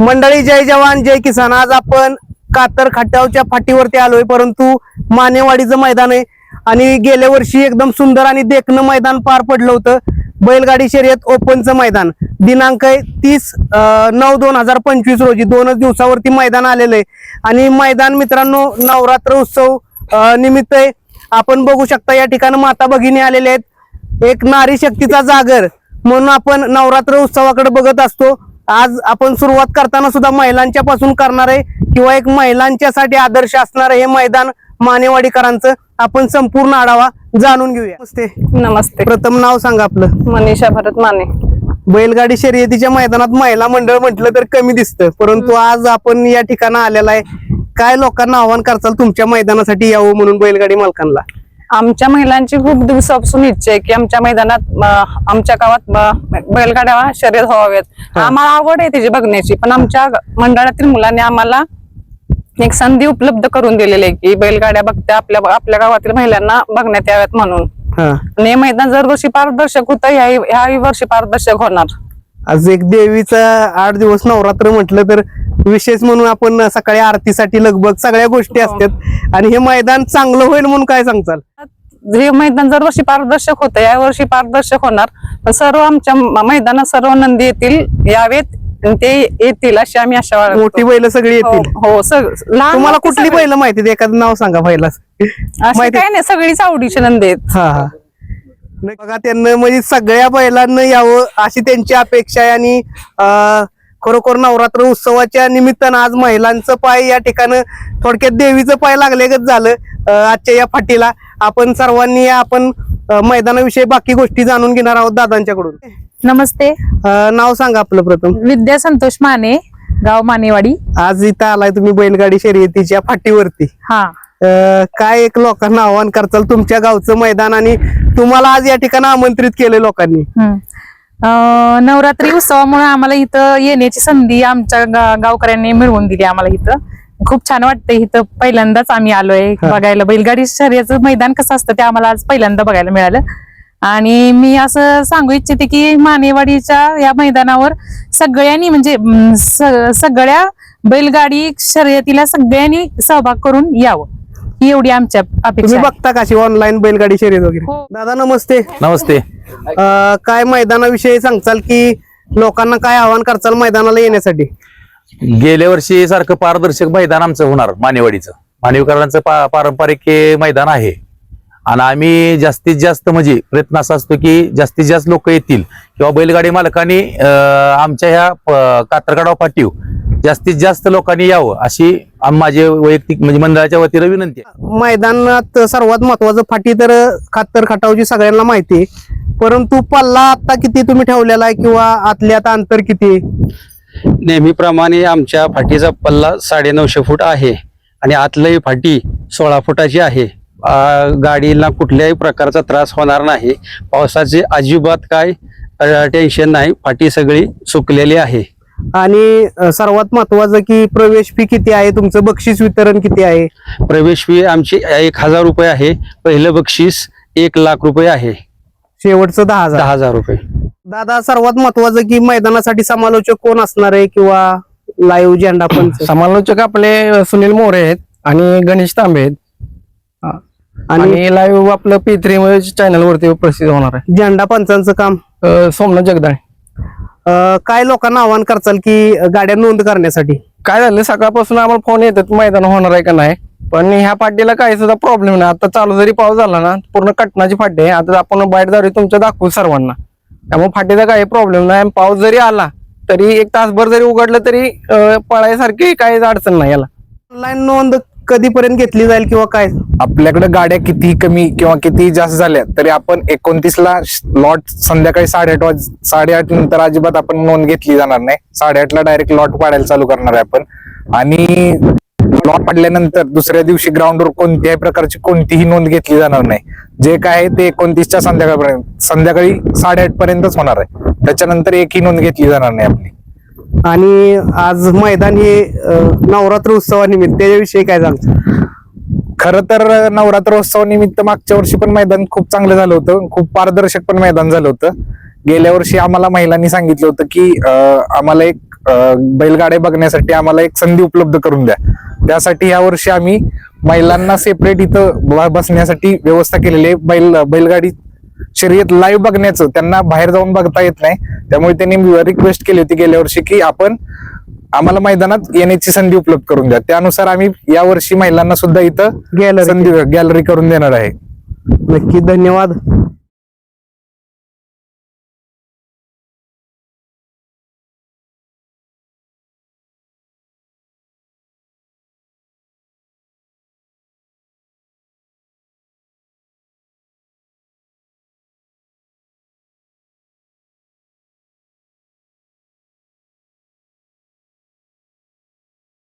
मंडळी जय जवान जय किसान. आज आपण कातर खटावच्या फाटीवरती आलोय परंतु मानेवाडीचं मैदान आहे. आणि गेल्या वर्षी एकदम सुंदर आणि देखणं मैदान पार पडलं होतं. बैलगाडी शर्यत ओपनचं मैदान. दिनांक आहे तीस नऊ दोन हजार पंचवीस रोजी. दोनच दिवसावरती मैदान आलेलं आहे. आणि मैदान मित्रांनो नवरात्र उत्सव निमित्त आहे. आपण बघू शकता या ठिकाणी माता भगिनी आलेले आहेत. एक नारी शक्तीचा जागर. म्हणून आपण नवरात्र उत्सवाकडे बघत असतो. आज आपण सुरुवात करताना सुद्धा महिलांच्या पासून करणार आहे किंवा एक महिलांच्यासाठी आदर्श असणार हे मैदान मानेवाडीकरांचं आपण संपूर्ण आढावा जाणून घेऊया. नमस्ते. नमस्ते. प्रथम नाव सांगा आपलं. मनीषा भरत माने. बैलगाडी शर्यतीच्या मैदानात महिला मंडळ म्हटलं तर कमी दिसतं परंतु आज आपण या ठिकाणी आलेला आहे. काय लोकांना आव्हान करचाल तुमच्या मैदानासाठी यावं म्हणून बैलगाडी मालकांना? आमच्या महिलांची खूप दिवसापासून इच्छा आहे की आमच्या मैदानात आमच्या गावात बैलगाड्या शर्यत व्हाव्यात आम्हाला आवड आहे त्याची बघण्याची पण आमच्या मंडळातील मुलांनी आम्हाला एक संधी उपलब्ध करून दिलेली आहे की बैलगाड्या बघत्या आपल्या आपल्या गावातील महिलांना बघण्यात याव्यात म्हणून. हा. आणि हे मैदान दरवर्षी पारदर्शक होतं ह्याही ह्याही वर्षी पारदर्शक होणार. आज एक देवीचा आठ दिवस नवरात्र म्हटलं तर विशेष म्हणून आपण सकाळी आरतीसाठी लगबग सगळ्या गोष्टी हो. असतात. आणि हे मैदान चांगलं होईल म्हणून काय सांगचाल हे मैदान दरवर्षी पारदर्शक होतं या वर्षी पारदर्शक होणार पण सर्व आमच्या मैदानात सर्व नंदी येतील यावेत ते येतील अशी आम्ही आशा बाळगतो. मोठी बैल सगळी येतील हो हो, सग- लहान तुम्हाला मोठी कुठली सगळी. बैल माहिती आहे? एखादं नाव सांगा पहिला अशी माहिती काय नाही सगळीच आवडीची नंदी आहेत हा हा नाही, बघा त्यांना म्हणजे सगळ्या बैलांना यावं अशी त्यांची अपेक्षा आहे आणि अं, खरोखर नवरात्र उत्सवाच्या निमित्तानं आज महिलांचं पाय या ठिकाणी थोडक्यात देवीचं पाय लागलेगच झालं आजच्या या फाटीला. आपण सर्वांनी आपण मैदानाविषयी बाकी गोष्टी जाणून घेणार आहोत दादांच्याकडून. नमस्ते. नाव सांगा आपलं प्रथम. विद्या संतोष माने गाव मानेवाडी. आज इथं आलाय तुम्ही बैलगाडी शर्यतीच्या फाटीवरती. हा. काय एक लोकांना आव्हान करचाल तुमच्या गावचं मैदान आणि तुम्हाला आज या ठिकाणी आमंत्रित केले लोकांनी? नवरात्री उत्सवामुळे आम्हाला इथं येण्याची संधी आमच्या गावकऱ्यांनी मिळवून दिली आम्हाला इथं. खूप छान वाटतंय इथं. पहिल्यांदाच आम्ही आलोय. बघायला. बैलगाडी शर्यचं मैदान कसं असतं ते आम्हाला आज पहिल्यांदा बघायला मिळालं. आणि मी असं सांगू इच्छिते की मानेवाडीच्या या मैदानावर सगळ्यांनी म्हणजे सगळ्या बैलगाडी शर्यतीला सगळ्यांनी सहभाग करून यावं. ही एवढी आमच्या अपेक्षा. बघता कशी ऑनलाईन बैलगाडी शर्यत वगैरे? हो. दादा नमस्ते. नमस्ते. अं, काय मैदानाविषयी सांगचाल की लोकांना काय आव्हान करचाल मैदानाला येण्यासाठी? गेल्या वर्षी सारखं पारदर्शक मैदान आमचं होणार मानेवाडीचं. मानेवकरांचं पा पारंपरिक हे मैदान आहे. आणि आम्ही जास्तीत जास्त म्हणजे प्रयत्न असा असतो की जास्तीत जास्त लोक येतील. किंवा बैलगाडी मालकांनी अं, आमच्या ह्या प- पाटीव जास्तीत जास्त लोकांनी यावं अशी आम- माझी वैयक्तिक म्हणजे मंडळाच्या वतीनं विनंती आहे. मैदानात सर्वात महत्वाचं फाटी तर खातर खटावची सगळ्यांना माहिती आहे. परंतु पल्ला आता किती तुम्ही ठेवलेला आहे किंवा आतल्यात अंतर किती आहे? नेहमीप्रमाणे आमच्या फाटीचा पल्ला साडेनऊशे फूट आहे आणि आतलंही फाटी सोळा फुटाची आहे. गाडीला कुठल्याही प्रकारचा त्रास होणार नाही. पावसाचे अजिबात काय टेन्शन नाही. फाटी सगळी सुकलेली आहे. आणि सर्वात महत्वाचं की प्रवेश फी किती आहे? तुमचं बक्षीस वितरण किती आहे? प्रवेश फी आमची एक हजार रुपये आहे. पहिलं बक्षीस एक लाख रुपये आहे. शेवटचं दहा हजार. दहा हजार रुपये. दादा सर्वात महत्वाचं की मैदानासाठी समालोचक कोण असणार आहे किंवा लाईव्ह झेंडा पंच समालोचक आपले सुनील मोरे आहेत आणि गणेश तांबे आहेत. आणि आणि लाईव्ह आपलं पी थ्री चॅनल वरती प्रसिद्ध होणार आहे. झेंडा पंचांचं काम. अं, सोमनाथ जगदाळे. अं, काय लोकांना आव्हान करचाल की गाड्या नोंद करण्यासाठी? काय झालं सकाळपासून आम्हाला फोन येतात मैदान होणार आहे का नाही? पण ह्या पाटीला काही सुद्धा प्रॉब्लेम नाही. आता चालू जरी पाऊस झाला ना पूर्ण कटनाची फाटी आहे. आता आपण बाईट दारी तुमच्या दाखवू सर्वांना. त्यामुळे फाटीचा काही प्रॉब्लेम नाही. आणि पाऊस जरी आला तरी एक तासभर जरी उघडलं तरी अं, पळायसारखी काहीच अडचण नाही याला. ऑनलाईन नोंद कधीपर्यंत घेतली जाईल किंवा काय? आपल्याकडे गाड्या किती कमी किंवा किती जास्त झाल्या तरी आपण एकोणतीस ला लॉट संध्याकाळी साडेआठ वाज साडेआठ नंतर अजिबात आपण नोंद घेतली जाणार नाही. साडेआठ ला डायरेक्ट लॉट पाडायला चालू करणार आहे आपण. आणि लॉट पाडल्यानंतर दुसऱ्या दिवशी ग्राउंडवर कोणत्याही प्रकारची कोणतीही नोंद घेतली जाणार नाही. जे काय आहे ते एकोणतीसच्या संध्याकाळपर्यंत संध्याकाळी साडेआठ पर्यंतच होणार आहे. त्याच्यानंतर एकही नोंद घेतली जाणार नाही आपली. आणि आज मैदान हे नवरात्र उत्सवानिमित्त. त्याच्याविषयी काय सांगतो खरं तर नवरात्रोत्सवानिमित्त मागच्या वर्षी पण मैदान खूप चांगलं झालं होतं. खूप पारदर्शक पण मैदान झालं होतं. गेल्या वर्षी आम्हाला महिलांनी सांगितलं होतं की आम्हाला एक बैलगाड्या बघण्यासाठी आम्हाला एक संधी उपलब्ध करून द्या. त्यासाठी या वर्षी आम्ही महिलांना सेपरेट इथं बसण्यासाठी व्यवस्था केलेली आहे. बैल बैलगाडी शर्यत लाईव्ह बघण्याचं त्यांना बाहेर जाऊन बघता येत नाही. त्यामुळे त्यांनी रिक्वेस्ट केली होती गेल्या वर्षी की आपण आम्हाला मैदानात येण्याची संधी उपलब्ध करून द्या. त्यानुसार आम्ही या वर्षी महिलांना सुद्धा इथं Gallery. संधी गॅलरी करून देणार आहे. नक्की धन्यवाद.